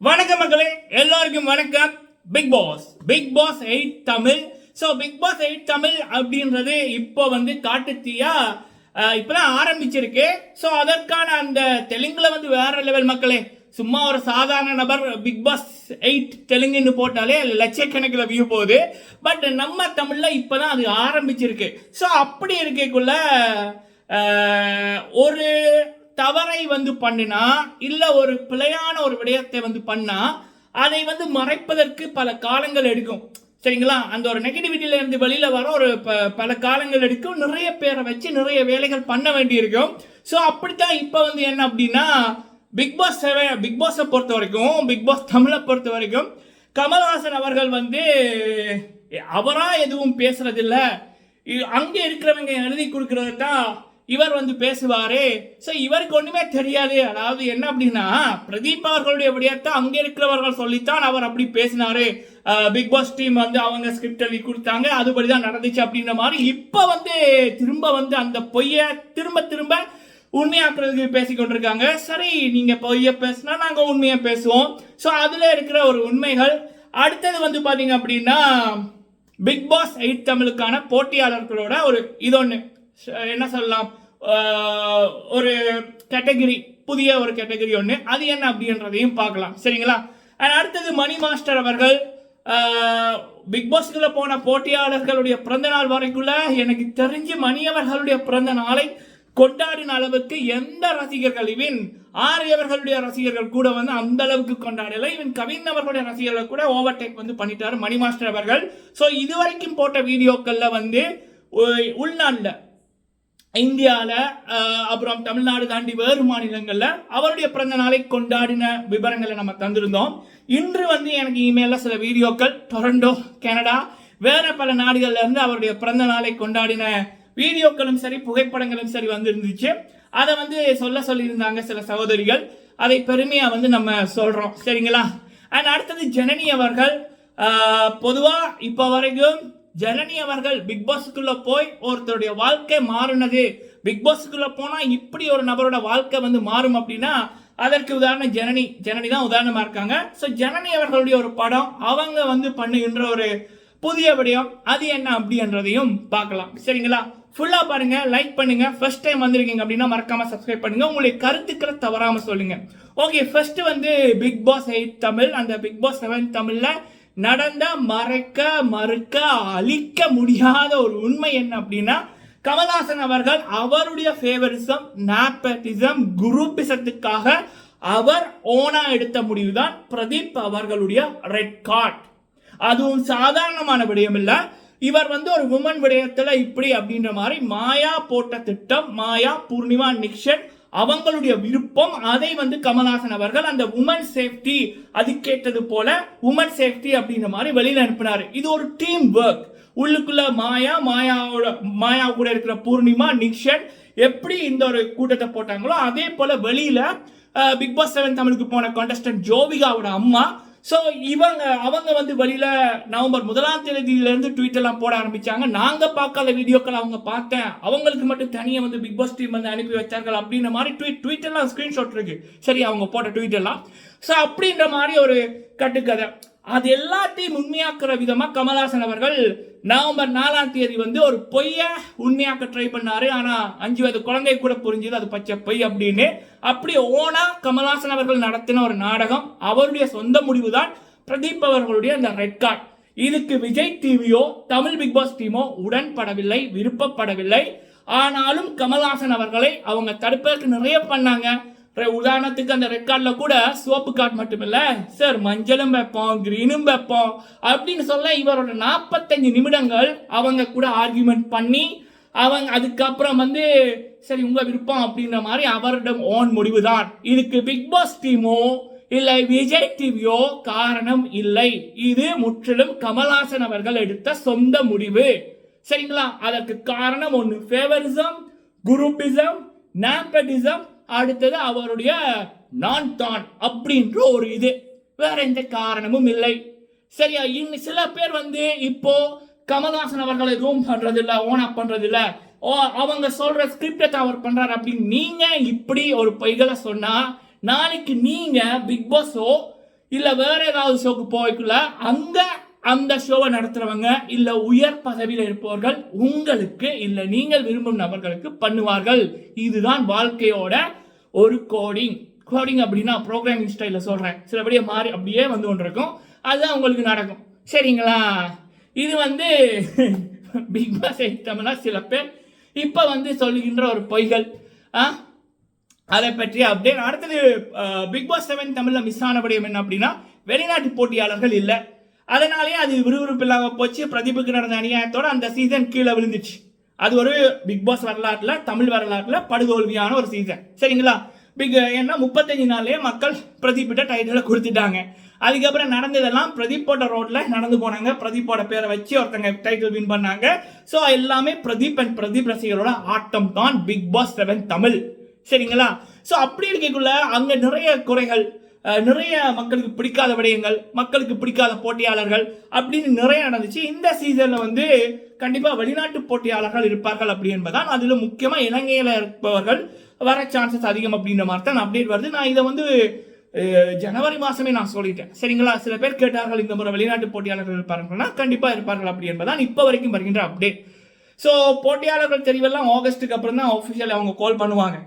வணக்கம் மக்களே எல்லாருக்கும் வணக்கம். Bigg Boss Bigg Boss eight Tamil. So Bigg Boss eight Tamil அப்படின்றது இப்போ வந்து காட்டுத்தீயா? அஹ், இப்பதான் ஆரம்பிச்சிருக்கு. ஸோ அதற்கான அந்த தெலுங்குல வந்து வேற லெவல் மக்களே. சும்மா ஒரு சாதாரண நபர் பிக் பாஸ் எயிட் தெலுங்குன்னு போட்டாலே லட்சக்கணக்கில் வியூ போகுது. பட் நம்ம தமிழில் இப்போ தான் அது ஆரம்பிச்சிருக்கு. ஸோ அப்படி இருக்கக்குள்ள ஒரு தவறை வந்து பண்ணினா இல்ல ஒரு பிழையான ஒரு விடயத்தை வந்து பண்ணா அதை வந்து மறைப்பதற்கு பல காலங்கள் எடுக்கும். சரிங்களா? அந்த ஒரு நெகட்டிவிட்டியில இருந்து வெளியில வர ஒரு ப- பல காலங்கள் எடுக்கும். நிறைய பேரை வச்சு நிறைய வேலைகள் பண்ண வேண்டியிருக்கும். ஸோ அப்படித்தான் இப்போ வந்து என்ன அப்படின்னா பிக் பாஸ் பிக் பாஸை பொறுத்த வரைக்கும் பிக் பாஸ் தமிழை பொறுத்த வரைக்கும் கமல்ஹாசன் அவர்கள் வந்து அவராக எதுவும் பேசுறதில்ல. இ- அங்கே இருக்கிறவங்க எழுதி கொடுக்கறது தான் இவர் வந்து பேசுவாரே. ஸோ இவருக்கு ஒன்றுமே தெரியாது. அதாவது என்ன அப்படின்னா பிரதீப் அவர்களுடைய விடயத்தை அங்கே இருக்கிறவர்கள் சொல்லித்தான் அவர் அப்படி பேசினாரு. பிக் பாஸ் டீம் வந்து அவங்க ஸ்கிரிப்ட் எழுதி கொடுத்தாங்க. அதுபடி தான் நடந்துச்சு அப்படின்ற மாதிரி இப்போ வந்து திரும்ப வந்து அந்த பொய்யை திரும்ப திரும்ப உண்மையாக்குறதுக்கு பேசிக்கொண்டிருக்காங்க சரி நீங்கள் பொய்யை பேசினா நாங்கள் உண்மையை பேசுவோம். ஸோ அதில் இருக்கிற ஒரு உண்மைகள். அடுத்தது வந்து பார்த்தீங்க அப்படின்னா பிக் பாஸ் எயிட் தமிழுக்கான போட்டியாளர்களோட ஒரு இது ஒன்று என்ன சொல்லலாம்? ஒரு கேட்டகரி புதிய ஒரு கேட்டகரி ஒன்று அது என்ன அப்படின்றதையும் பார்க்கலாம். சரிங்களா? அண்ட் அடுத்தது மணி மாஸ்டர் அவர்கள் பிக் பாஸ்க்குள்ள போன போட்டியாளர்களுடைய பிறந்த நாள் வரைக்குள்ள எனக்கு தெரிஞ்சு மணியவர்களுடைய பிறந்த நாளை கொண்டாடின அளவுக்கு எந்த ரசிகர்கள் இவன் ஆரியவர்களுடைய ரசிகர்கள் கூட வந்து அந்த அளவுக்கு கொண்டாடல. இவன் கவின் அவர்களுடைய ரசிகர்கள் கூட ஓவர்டேக் வந்து பண்ணிட்டாரு மணி மாஸ்டர் அவர்கள். ஸோ இதுவரைக்கும் போட்ட வீடியோக்களில் வந்து உ- இந்தியாவில் அப்புறம் தமிழ்நாடு தாண்டி வேறு மாநிலங்களில் அவருடைய பிறந்த நாளை கொண்டாடின விவரங்களை நம்ம தந்திருந்தோம். இன்று வந்து எனக்கு இமெயிலில் சில வீடியோக்கள் டொரண்டோ கனடா வேற பல நாடுகள்லேருந்து அவருடைய பிறந்த நாளை கொண்டாடின வீடியோக்களும் சரி புகைப்படங்களும் சரி வந்திருந்துச்சு. அதை வந்து சொல்ல சொல்லியிருந்தாங்க சில சகோதரிகள். அதை பெருமையாக வந்து நம்ம சொல்கிறோம் சரிங்களா? அண்ட் அடுத்தது ஜனனி அவர்கள் பொதுவாக இப்போ வரைக்கும் ஜனனி அவர்கள் பிக் பாஸுக்குள்ளே போய் ஒருத்தருடைய வாழ்க்கை மாறினது. பிக் பாஸுக்குள்ளே போனால் இப்படி ஒரு நபரோட வாழ்க்கை வந்து மாறும் அப்படின்னா அதற்கு உதாரணம் ஜனனி. ஜனனி தான் உதாரணமாக இருக்காங்க. ஸோ ஜனனி அவர்களுடைய ஒரு படம் அவங்க வந்து பண்ணுகின்ற ஒரு புதிய விடயம் அது என்ன அப்படின்றதையும் பார்க்கலாம். சரிங்களா? ஃபுல்லாக பாருங்கள் லைக் பண்ணுங்கள் ஃபர்ஸ்ட் டைம் வந்திருக்கீங்க அப்படின்னா மறக்காமல் சப்ஸ்கிரைப் பண்ணுங்கள் உங்களுடைய கருத்துக்களை தவறாமல் சொல்லுங்கள் ஓகே ஃபர்ஸ்ட் வந்து பிக் பாஸ் எயிட் தமிழ். அந்த பிக் பாஸ் செவன் தமிழில் நடந்த மறக்க மறுக்க அழிக்க முடியாத ஒரு உண்மை என்ன அப்படின்னா கமல்ஹாசன் அவர்கள் அவருடைய ஃபேவரிசம் நாப்பட்டிசம் குரூப்பிசத்துக்காக அவர் ஓனா எடுத்த முடிவு தான் பிரதீப் அவர்களுடைய ரெட் கார்ட் அதுவும் சாதாரணமான விடயம் இல்லை. இவர் வந்து ஒரு உமன் விடயத்தில் இப்படி அப்படின்ற மாதிரி மாயா போட்ட திட்டம் மாயா பூர்ணிமா நிக்ஷன் அவங்களுடைய விருப்பம் அதை வந்து கமல்ஹாசன் அவர்கள் அந்த உமன் சேஃப்டி அதுக்கேற்றது போல உமன் சேஃப்டி அப்படின்ற மாதிரி வெளியில் அனுப்பினார். இது ஒரு டீம் ஒர்க் உள்ளுக்குள்ள மாயா மாயாவோட மாயா கூட இருக்கிற பூர்ணிமா நிக்ஷன் எப்படி இந்த ஒரு கூட்டத்தை போட்டாங்களோ அதே போல வெளியில பிக் பாஸ் செவன் தமிழுக்கு போன கான்டெஸ்டன்ட் ஜோவிகாவோட அம்மா ஸோ இவங்க அவங்க வந்து வழியில் நவம்பர் முதலாம் தேதியிலேருந்து இருந்து போட ஆரம்பித்தாங்க நாங்கள் பார்க்காத வீடியோக்கள் அவங்க பார்த்தேன். அவங்களுக்கு மட்டும் தனியாக வந்து பிக் பாஸ் டீம் வந்து அனுப்பி வச்சார்கள் அப்படின்ற மாதிரி ட்வீட் ட்விட்டர்லாம் ஸ்க்ரீன்ஷாட் இருக்குது சரி அவங்க போட்ட ட்விட்டர்லாம் ஸோ அப்படின்ற மாதிரி ஒரு கட்டுக்கதை. அது எல்லாத்தையும் உண்மையாக்குற விதமாக கமல்ஹாசன் அவர்கள் நவம்பர் நாலாம் தேதி வந்து ஒரு பொய்யை உண்மையாக்க ட்ரை பண்ணாரு. ஆனால் அஞ்சு வயது குழந்தை கூட புரிஞ்சுது அது பச்சை பொய் அப்படின்னு. அப்படி ஓனா கமல்ஹாசன் அவர்கள் நடத்தின ஒரு நாடகம் அவருடைய சொந்த முடிவு தான் பிரதீப் அவர்களுடைய அந்த ரெட் கார்டு இதுக்கு விஜய் டிவியோ தமிழ் பிக் பாஸ் டீமோ உடன்படவில்லை விருப்பப்படவில்லை. ஆனாலும் கமல்ஹாசன் அவர்களை அவங்க தடுப்பதற்கு நிறைய பண்ணாங்க. உதாரணத்துக்கு அந்த ரெக்கார்டில் கூட சோப்பு கார்டு மட்டும் இல்ல சார் மஞ்சளும் வைப்போம் க்ரீனும் வைப்போம் அப்படின்னு சொல்ல இவரோட நாற்பத்தஞ்சு நிமிடங்கள் அவங்க கூட ஆர்கியூமெண்ட் பண்ணி அவங்க அதுக்கப்புறம் வந்து சரி உங்கள் விருப்பம் அப்படின்ற மாதிரி அவரிடம் ஓன் முடிவு தான் இதுக்கு பிக் பாஸ் டீமோ இல்லை விஜய் டிவியோ காரணம் இல்லை. இது முற்றிலும் கமல்ஹாசன் அவர்கள் எடுத்த சொந்த முடிவு. சரிங்களா? அதற்கு காரணம் ஒன்று ஃபேவரிசம் குரூப்பிசம் நாம்படிசம் அடுத்தது அவருடைய நான் தான் அப்படின்ற ஒரு இது. வேற எந்த காரணமும் இல்லை. சரியா இன்னும் சில பேர் வந்து இப்போ கமல்ஹாசன் அவர்களை ரூம் பண்றது ஓன் அப் பண்றது ஓ அவங்க சொல்ற ஸ்கிரிப்டை அவர் பண்றாரு அப்படின்னு நீங்க இப்படி ஒரு பொய்களை சொன்னா நாளைக்கு நீங்க பிக் பாஸோ இல்ல வேற ஏதாவது ஷோக்கு போய்க்குள்ள அங்க அந்த ஷோவை நடத்துறவங்க இல்ல உயர் பதவியில் இருப்பவர்கள் உங்களுக்கு இல்ல நீங்கள் விரும்பும் நபர்களுக்கு பண்ணுவார்கள். இதுதான் வாழ்க்கையோட ஒரு கோடிங் கோடிங் அப்படின்னா ப்ரோக்ராமிங் ஸ்டைலில் சொல்கிறேன் சிலபடியே மாறி அப்படியே வந்து ஒன்று இருக்கும் அதுதான் உங்களுக்கு நடக்கும். சரிங்களா? இது வந்து பிக் பாஸ் ஐட்டம்னா சில பேர் இப்போ வந்து சொல்லுகின்ற ஒரு பொய்கள். ஆ? அதை பற்றி அப்டேட் அடுத்தது பிக் பாஸ் செவன் தமிழில் மிஸ் ஆனபடியும் என்ன அப்படின்னா வெளிநாட்டு போட்டியாளர்கள் இல்லை. அதனாலேயே அது விறுவிறுப்பு இல்லாமல் போச்சு. பிரதீபுக்கு நடந்த அநியாயத்தோட அந்த சீசன் கீழே விழுந்துச்சு. அது ஒரு பிக் பாஸ் வரலாற்றில் தமிழ் வரலாற்றில் படுதோல்வியான ஒரு சீசன் சரிங்களா? பிக் ஏன்னா முப்பத்தஞ்சு நாள்லேயே மக்கள் பிரதீப்பிட்ட டைட்டிலை கொடுத்துட்டாங்க. அதுக்கப்புறம் நடந்ததெல்லாம் பிரதீப் போட்ட நடந்து போனாங்க. பிரதீப்போட பேரை வச்சு ஒருத்தங்க டைட்டில் வின் பண்ணாங்க. ஸோ எல்லாமே பிரதீப் அண்ட் பிரதீப் ரசிகரோட ஆட்டம் தான் பிக் பாஸ் செவன் தமிழ். சரிங்களா? ஸோ அப்படி இருக்கக்குள்ள அங்கே நிறைய குறைகள் நிறைய மக்களுக்கு பிடிக்காத விடயங்கள் மக்களுக்கு பிடிக்காத போட்டியாளர்கள் அப்படின்னு நிறைய நடந்துச்சு. இந்த சீசனில் வந்து கண்டிப்பாக வெளிநாட்டு போட்டியாளர்கள் இருப்பார்கள் அப்படி என்பதால் அதில் முக்கியமாக இலங்கையில் இருப்பவர்கள் வர சான்சஸ் அதிகம் அப்படின்ற மாதிரி தான் அப்டேட் வருது. நான் இதை வந்து ஜனவரி மாதமே நான் சொல்லிட்டேன். சரிங்களா? சில பேர் கேட்டார்கள் இந்த முறை வெளிநாட்டு போட்டியாளர்கள் இருப்பார்கள்னா கண்டிப்பாக இருப்பார்கள் அப்படி என்பதான் இப்போ வரைக்கும் வருகின்ற அப்டேட் ஸோ போட்டியாளர்கள் தெரிவெல்லாம் ஆகஸ்ட்டுக்கு அப்புறம் தான் ஆஃபிஷியல் அவங்க கால் பண்ணுவாங்க.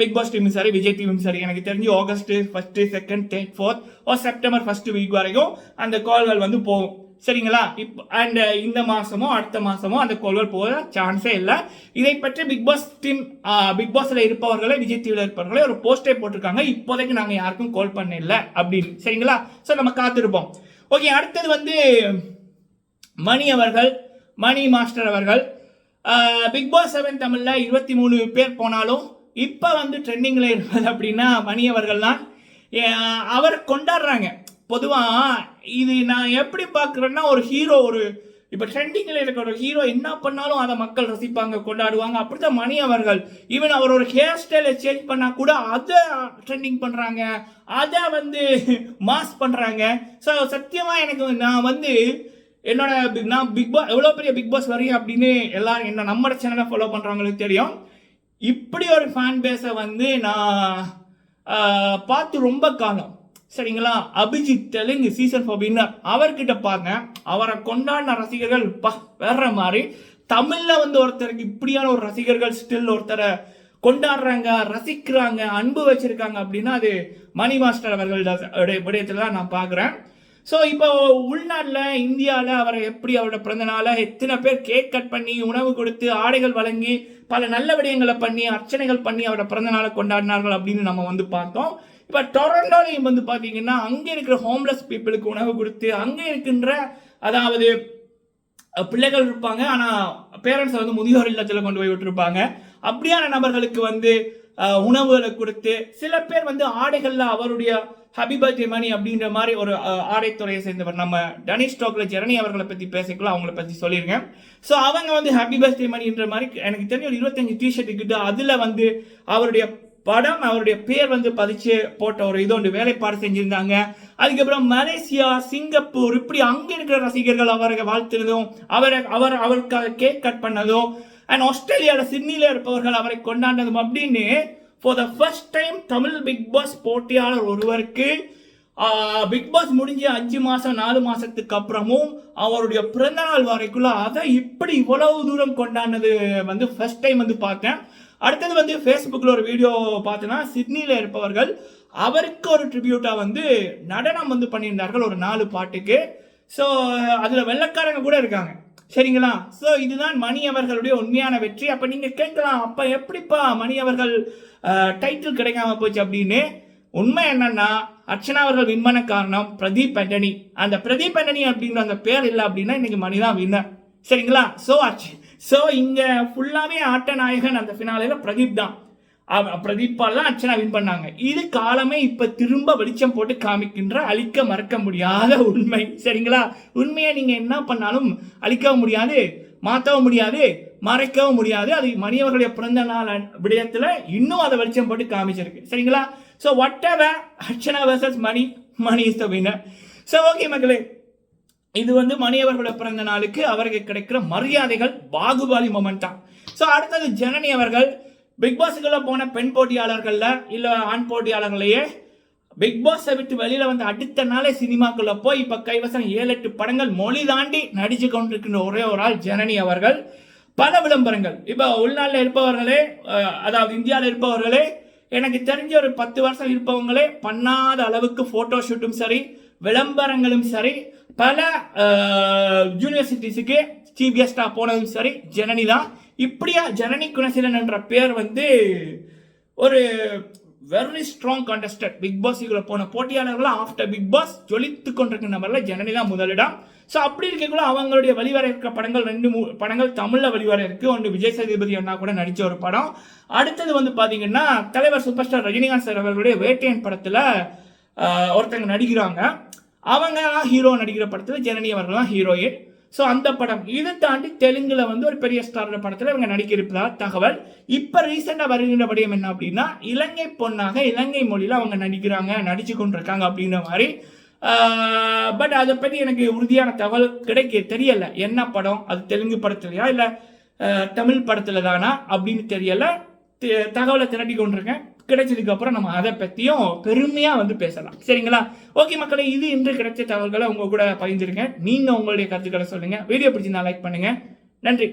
பிக் பாஸ் டீமும் சரி விஜய் டீமும் சரி எனக்கு தெரிஞ்சு August first second third fourth oh September first week வரைக்கும் அந்த கால்கள் வந்து போகும். சரிங்களா? இப் அண்ட் இந்த மாசமோ அடுத்த மாசமோ அந்த கோல்கள் போக சான்ஸே இல்லை. இதை பற்றி பிக் பாஸ் டீம் பிக் பாஸ்ல இருப்பவர்களே விஜய் டிவியில் இருப்பவர்களே ஒரு போஸ்டே போட்டிருக்காங்க. இப்போதைக்கு நாங்கள் யாருக்கும் கால் பண்ண இல்லை அப்படின்னு. சரிங்களா? ஸோ நம்ம காத்திருப்போம். ஓகே அடுத்தது வந்து மணி அவர்கள் மணி மாஸ்டர் அவர்கள். பிக் பாஸ் செவன் தமிழில் இருபத்தி மூணு பேர் போனாலும் இப்போ வந்து ட்ரெண்டிங்கில் இருப்பது அப்படின்னா மணி அவர்கள் தான். அவர் கொண்டாடுறாங்க. பொதுவாக இது நான் எப்படி பார்க்குறேன்னா ஒரு ஹீரோ ஒரு இப்போ ட்ரெண்டிங்கில் இருக்கிற ஒரு ஹீரோ என்ன பண்ணாலும் அதை மக்கள் ரசிப்பாங்க கொண்டாடுவாங்க. அப்படித்தான் மணி அவர்கள். ஈவன் அவர் ஒரு ஹேர் ஸ்டைலை சேஞ்ச் பண்ணால் கூட அதை ட்ரெண்டிங் பண்ணுறாங்க அதை வந்து மாஸ் பண்ணுறாங்க ஸோ சத்தியமாக எனக்கு நான் வந்து என்னோட நான் பிக் பாஸ் எவ்வளோ பெரிய பிக் பாஸ் வரையும் அப்படின்னு எல்லாரும் என்ன நம்ம சேனலை ஃபாலோ பண்ணுறவங்களுக்கு தெரியும். இப்படி ஒரு ஃபேன் பேஸை வந்து நான் பார்த்து ரொம்ப காலம். சரிங்களா? Abhijeet Telugu season four winner அவர்கிட்ட பாருங்க. அவரை கொண்டாடின ரசிகர்கள் பா வேற மாதிரி. தமிழில் வந்து ஒருத்தருக்கு இப்படியான ஒரு ரசிகர்கள் ஸ்டில் ஒருத்தரை கொண்டாடுறாங்க ரசிக்கிறாங்க அன்பு வச்சிருக்காங்க அப்படின்னா அது மணி மாஸ்டர் அவர்கள் விடயத்தில் தான் நான் பார்க்குறேன். ஸோ இப்போ உள்நாட்டில் இந்தியாவில் அவரை எப்படி அவரோட பிறந்த நாளை எத்தனை பேர் கேக் கட் பண்ணி உணவு கொடுத்து ஆடைகள் வழங்கி பல நல்ல விடயங்களை பண்ணி அர்ச்சனைகள் பண்ணி அவரோட பிறந்த நாளை கொண்டாடினார்கள் அப்படின்னு நம்ம வந்து பார்த்தோம். இப்போ டொரண்டோலையும் வந்து பார்த்தீங்கன்னா அங்கே இருக்கிற ஹோம்லெஸ் பீப்புளுக்கு உணவு கொடுத்து அங்கே இருக்கின்ற அதாவது பிள்ளைகள் இருப்பாங்க. ஆனால் பேரண்ட்ஸை வந்து முதியோர் இல்லத்தில் கொண்டு போய் விட்டுருப்பாங்க. அப்படியான நபர்களுக்கு வந்து உணவுகளை கொடுத்து சில பேர் வந்து ஆடைகளில் அவருடைய ஹபி பர்த்டே மணி அப்படின்ற மாதிரி ஒரு ஆடைத்துறையை சேர்ந்தவர். நம்ம டனிஷ் ஸ்டாக்ல ஜெரணி அவர்களை பற்றி பேசிக்கலாம் அவங்கள பற்றி சொல்லியிருக்கேன். ஸோ அவங்க வந்து ஹாப்பி பர்த்டே மணின்ற மாதிரி எனக்கு தெரிஞ்ச ஒரு இருபத்தஞ்சு டிஷர்ட் கிட்ட அதில் வந்து அவருடைய படம் அவருடைய பேர் வந்து பதிச்சு போட்ட ஒரு இது ஒன்று வேலைப்பாடு செஞ்சிருந்தாங்க. அதுக்கப்புறம் மலேசியா சிங்கப்பூர் இப்படி அங்கே இருக்கிற ரசிகர்கள் அவரை வாழ்த்துனதும் அவரை அவர் அவருக்காக கேக் கட் பண்ணதும் அண்ட் ஆஸ்திரேலியாவில் சிட்னியில் இருப்பவர்கள் அவரை கொண்டாடினதும் அப்படின்னு for the first time Tamil Bigg Boss போட்டியாளர் ஒருவருக்கு பிக் பாஸ் முடிஞ்ச அஞ்சு மாதம் நாலு மாதத்துக்கு அப்புறமும் அவருடைய பிறந்தநாள் வரைக்குள்ள அதை இப்படி இவ்வளவு தூரம் கொண்டாடினது வந்து ஃபர்ஸ்ட் டைம் வந்து பார்த்தேன். அடுத்தது வந்து ஃபேஸ்புக்கில் ஒரு வீடியோ பார்த்தோன்னா சிட்னியில் இருப்பவர்கள் அவருக்கு ஒரு ட்ரிபியூட்டாக வந்து நடனம் வந்து பண்ணியிருந்தார்கள் ஒரு நாலு பாட்டுக்கு. ஸோ அதில் வெள்ளக்காரங்க கூட இருக்காங்க. சரிங்களா? ஸோ இதுதான் மணி அவர்களுடைய உண்மையான வெற்றி. அப்போ நீங்கள் கேட்கலாம் அப்போ எப்படிப்பா மணி அவர்கள் டைட்டில் கிடைக்காம போச்சு அப்படின்னு? உண்மை என்னன்னா அர்ச்சனா அவர்கள் வின் பண்ண காரணம் பிரதீப் ஆண்டனி. அந்த பிரதீப் ஆண்டனி அப்படின்ற அந்த பேர் இல்லை அப்படின்னா இன்னைக்கு மணி தான் வின்னர் சரிங்களா? ஸோ ஸோ இங்கே ஃபுல்லாகவே ஆட்ட நாயகன் அந்த ஃபினாலையில் பிரதீப் தான். அவ- பிரதீப்பாலாம் அர்ச்சனா வின் பண்ணாங்க. இது காலமே இப்ப திரும்ப வெளிச்சம் போட்டு காமிக்கின்ற அழிக்க மறக்க முடியாத உண்மை. சரிங்களா? உண்மையை நீங்க என்ன பண்ணாலும் அழிக்கவும் முடியாது மாற்றவும் முடியாது மறைக்கவும் முடியாது. அது மணியவர்களுடைய பிறந்த நாள் விடயத்தில் விடயத்துல இன்னும் அதை வெளிச்சம் போட்டு காமிச்சிருக்கு. சரிங்களா? So whatever Archana versus Mani Mani is the winner so okay மக்களே. இது வந்து மணியவர்களுடைய பிறந்த நாளுக்கு அவருக்கு கிடைக்கிற மரியாதைகள் பாகுபாலி மொமெண்டா ஸோ அடுத்தது ஜனனி அவர்கள் பிக் பாஸுக்குள்ள போன பெண் போட்டியாளர்கள்ல இல்ல ஆண் போட்டியாளர்களையே பிக் பாஸை விட்டு வெளியில வந்து அடுத்த நாளே சினிமாக்குள்ள போய் இப்ப கைவசம் ஏழு எட்டு படங்கள் மொழி தாண்டி நடிச்சு கொண்டிருக்கின்ற ஒரே ஒரு ஆள் ஜனனி அவர்கள். பல விளம்பரங்கள். இப்போ உள்நாட்டில் இருப்பவர்களே அதாவது இந்தியாவில் இருப்பவர்களே எனக்கு தெரிஞ்ச ஒரு பத்து வருஷம் இருப்பவங்களே பண்ணாத அளவுக்கு ஃபோட்டோ ஷூட்டும் சரி விளம்பரங்களும் சரி பல யூனிவர்சிட்டிஸுக்கு சீஃப் கெஸ்டாக போனதும் சரி ஜனனி தான். இப்படியா ஜனனி குணசீலன் என்ற பேர் வந்து ஒரு வெரி ஸ்ட்ராங் கான்டெஸ்டட் பிக் பாஸுக்குள்ள போன போட்டியாளர்களாம் ஆஃப்டர் பிக் பாஸ் ஜொலித்து கொண்டிருக்கிற நபரில் ஜனனி தான் முதலிடம். ஸோ அப்படி இருக்கக்குள்ள அவங்களுடைய வெளிவர படங்கள் ரெண்டு மூ படங்கள் தமிழில் வெளிவர இருக்குது ஒன்று விஜய் சேதுபதி அண்ணா கூட நடித்த ஒரு படம். அடுத்தது வந்து பார்த்தீங்கன்னா தலைவர் சூப்பர் ஸ்டார் ரஜினிகாந்த் சார் அவர்களுடைய வேட்டையன் படத்தில் ஒருத்தங்க நடிக்கிறாங்க. அவங்க ஹீரோ நடிக்கிற படத்தில் ஜனனி அவர்கள் தான் ஹீரோயின் ஸோ அந்த படம் இதை தாண்டி தெலுங்கில் வந்து ஒரு பெரிய ஸ்டாரோட படத்தில் இவங்க நடிக்கிருப்பதா தகவல். இப்போ ரீசெண்டாக வருகின்ற படியம் என்ன அப்படின்னா இலங்கை பொண்ணாக இலங்கை மொழியில் அவங்க நடிக்கிறாங்க நடிச்சு கொண்டிருக்காங்க அப்படின்ற மாதிரி. பட் அதை பற்றி எனக்கு உறுதியான தகவல் கிடைக்க தெரியலை. என்ன படம்? அது தெலுங்கு படத்துலையா இல்லை தமிழ் படத்தில் தானா அப்படின்னு தெரியலை. தகவலை திரட்டி கொண்டிருக்கேன். கிடைச்சதுக்கு அப்புறம் நம்ம அதை பற்றியும் பெருமையாக வந்து பேசலாம். சரிங்களா? ஓகே மக்களே இது இன்று கிடைச்ச தகவல்களை உங்கள் கூட பகிர்ந்துருங்க நீங்கள் உங்களுடைய கருத்துக்களை சொல்லுங்கள் வீடியோ பிடிச்சிருந்தா லைக் பண்ணுங்கள் நன்றி.